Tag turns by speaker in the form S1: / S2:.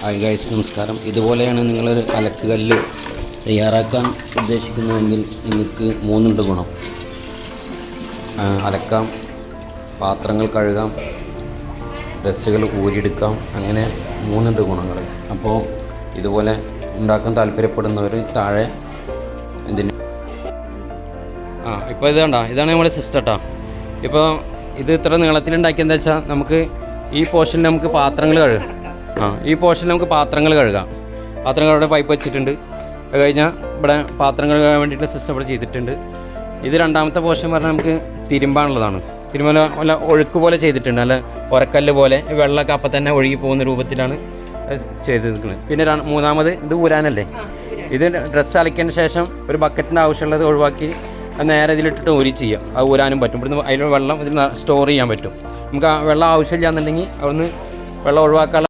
S1: Hi guys നമസ്കാരം. ഇതുപോലെയാണ് നിങ്ങളൊരു അലക്കുകല്ല് തയ്യാറാക്കാൻ ഉദ്ദേശിക്കുന്നതെങ്കിൽ നിങ്ങൾക്ക് മൂന്നുണ്ട് ഗുണം. അലക്കാം പാത്രങ്ങൾ കഴുകാം ഡ്രസ്സുകൾ ഊരിയെടുക്കാം അങ്ങനെ മൂന്നുണ്ട് ഗുണങ്ങൾ അപ്പോൾ ഇതുപോലെ ഉണ്ടാക്കാൻ താല്പര്യപ്പെടുന്നവർ താഴെ ഇതിന്
S2: ആ ഇപ്പോൾ ഇത് കണ്ടോ? ഇതാണ് നമ്മുടെ സിസ്റ്റം കേട്ടോ ഇപ്പോൾ ഇത് ഇത്ര നീളത്തിലുണ്ടാക്കിയെന്താ വെച്ചാൽ നമുക്ക് ഈ പോർഷനിൽ നമുക്ക് പാത്രങ്ങൾ കഴുകാം. ആ ഈ പോർഷനിൽ നമുക്ക് പാത്രങ്ങൾ കഴുകാം. പാത്രങ്ങൾ അവിടെ പൈപ്പ് വെച്ചിട്ടുണ്ട്. അത് കഴിഞ്ഞാൽ ഇവിടെ പാത്രങ്ങൾ കഴുകാൻ വേണ്ടിയിട്ടുള്ള സിസ്റ്റം ഇവിടെ ചെയ്തിട്ടുണ്ട്. ഇത് രണ്ടാമത്തെ പോർഷൻ പറഞ്ഞാൽ നമുക്ക് തിരുമ്പാനുള്ളതാണ്. തിരുമ്പല വല്ല ഒഴുക്ക് പോലെ ചെയ്തിട്ടുണ്ട്. അല്ല ഉറക്കല്ല് പോലെ. വെള്ളമൊക്കെ അപ്പം തന്നെ ഒഴുകി പോകുന്ന രൂപത്തിലാണ് ചെയ്ത് ചെയ്തിരിക്കുന്നത്. പിന്നെ മൂന്നാമത് ഇത് ഊരാനല്ലേ? ഇത് ഡ്രസ്സ് അലക്കിയതിന് ശേഷം ഒരു ബക്കറ്റിന്റെ ആവശ്യമുള്ളത് ഒഴിവാക്കി അത് നേരെ ഇതിലിട്ടിട്ട് ഊരി ചെയ്യാം. അത് ഊരാനും പറ്റും. ഇവിടുന്ന് അതിൽ വെള്ളം ഇതിൽ സ്റ്റോർ ചെയ്യാൻ പറ്റും. നമുക്ക് ആ വെള്ളം ആവശ്യമില്ല എന്നുണ്ടെങ്കിൽ അവിടുന്ന് വെള്ളം ഒഴിവാക്കാനുള്ള